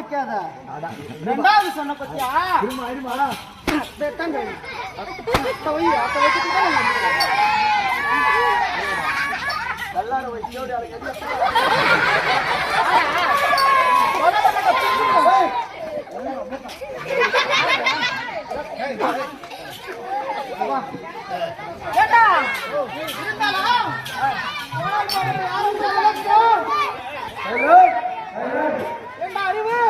வைக்காத. ரெண்டாவது சொன்ன பத்தியா? இருமா இருமா. தங்க. எல்லாரும் வைக்கோடு ஏண்டா? இருந்தாலும் ஆரம்பிச்சு Hello. Hello.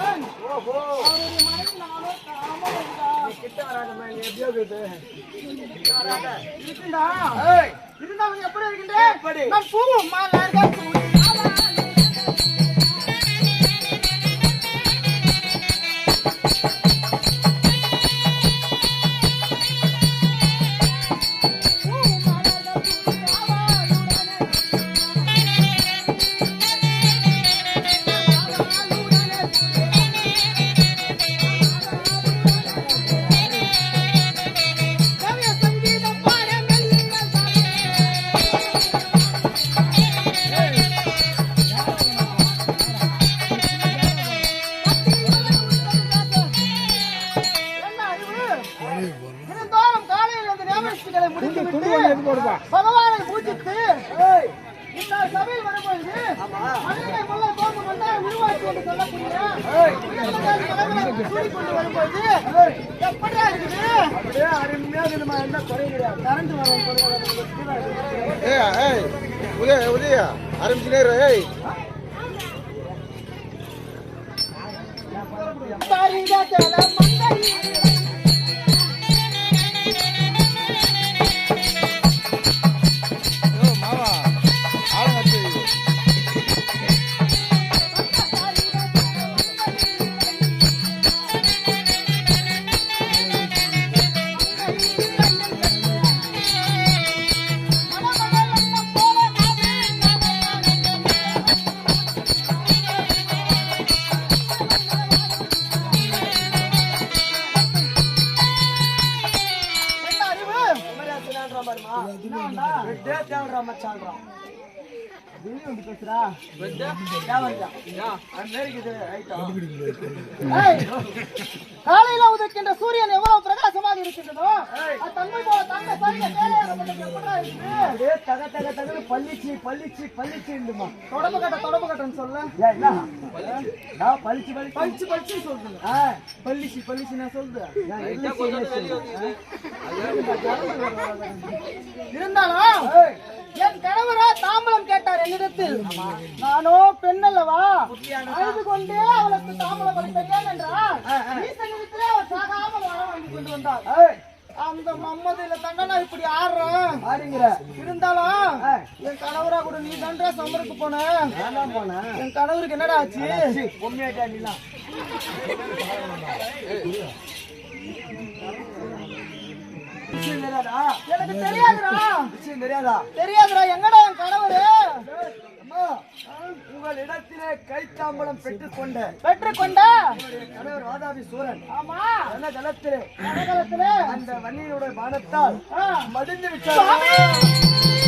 கணவன் அவருடைய மனைவி நானோ காமம் இருந்தா எப்படி இருக்கின்றேன் உதய உதயா ஆரம்பிச்சுனே ஏய் சரிதா சொல்றான் பாருமா என்னடா வெட்டே தேவடா மச்சான்றான் வெளிய வந்து பேசுறா காலையில உதிக்கின்ற சூரியன் எவ்வளவு பிரகாசமாக இருக்கின்றதோ தன்மை போல தங்க அப்படியே தக தக தக பள்ளிச்சி பள்ளிச்சி பள்ளிச்சி இருந்துமா தொடப்பு கட்ட தொடப்பு கட்டன்னு சொல்ல. நான் பளிச்சு பளிச்சு. பளிச்சு பளிச்சு சொல்றேன். பள்ளிச்சி பள்ளிச்சி நான் சொல்றேன் இருந்தாலும் என் கணவரா தாம்பலம் கேட்டார் என்னிடத்தில். நானோ பெண் அல்லவா அழுது கொண்டே அவளுக்கு தாம்பலம் ஈசனிடத்திலே அவர் வாங்கி கொண்டு வந்தார் அந்த மம்மதில தங்க நான் இப்படி ஆடுறேன். ஆடுங்கிற. இருந்தாலும் என் கணவரா கூட நீ தான்டா சமருக்கு போன. போன. என் கணவருக்கு என்னடா ஆச்சு? பொம்மையாட்டா நீலாம் எனக்கு தெரியாதுடா. தெரியாதா? தெரியாதுடா. எங்கடா என் கணவரு? உங்கள் இடத்திலே கைத்தாம்பலம் பெற்றுக்கொண்ட பெற்றுக்கொண்ட கணவர் வாதாபி சூரன் ஆமா. என்ன ஜலத்திலே ஜலத்திலே அந்த வன்னியுடைய பானத்தால் மடிந்து விட்டார்.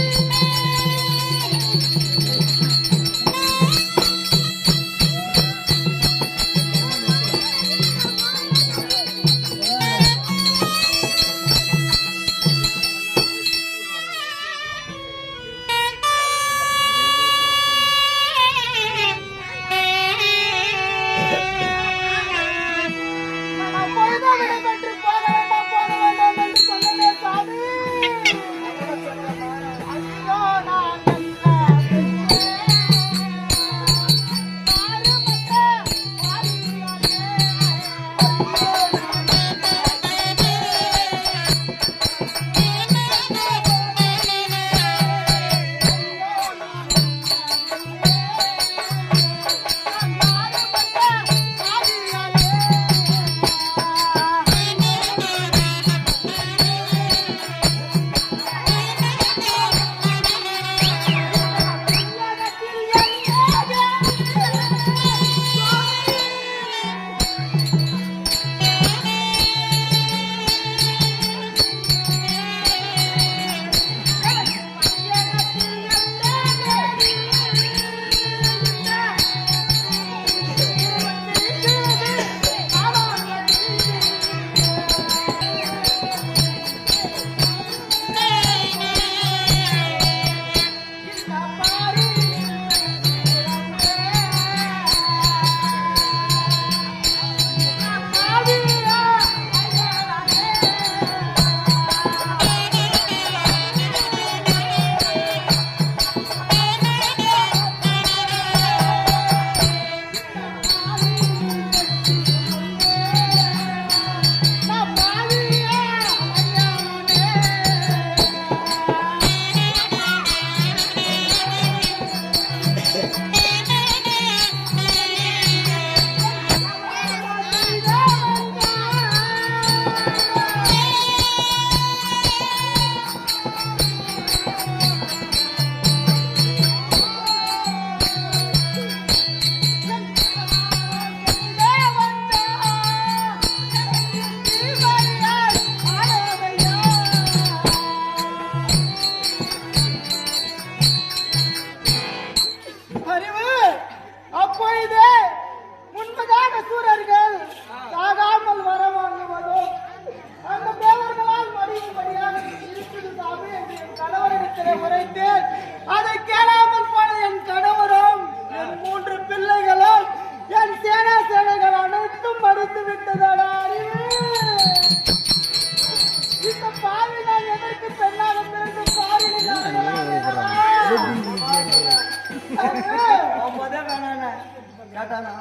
கேட்டானா?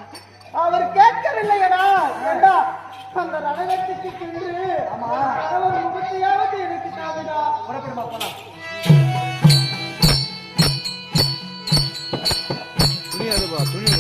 அவர் கேட்கவில்லை ஏண்டா? அந்த ரணகத்துக்கு சென்று ஆமா. அவர் முகத்தையாவது எனக்கு தாவிடா புறப்படுமா போலாம். துணி அறுபா துணி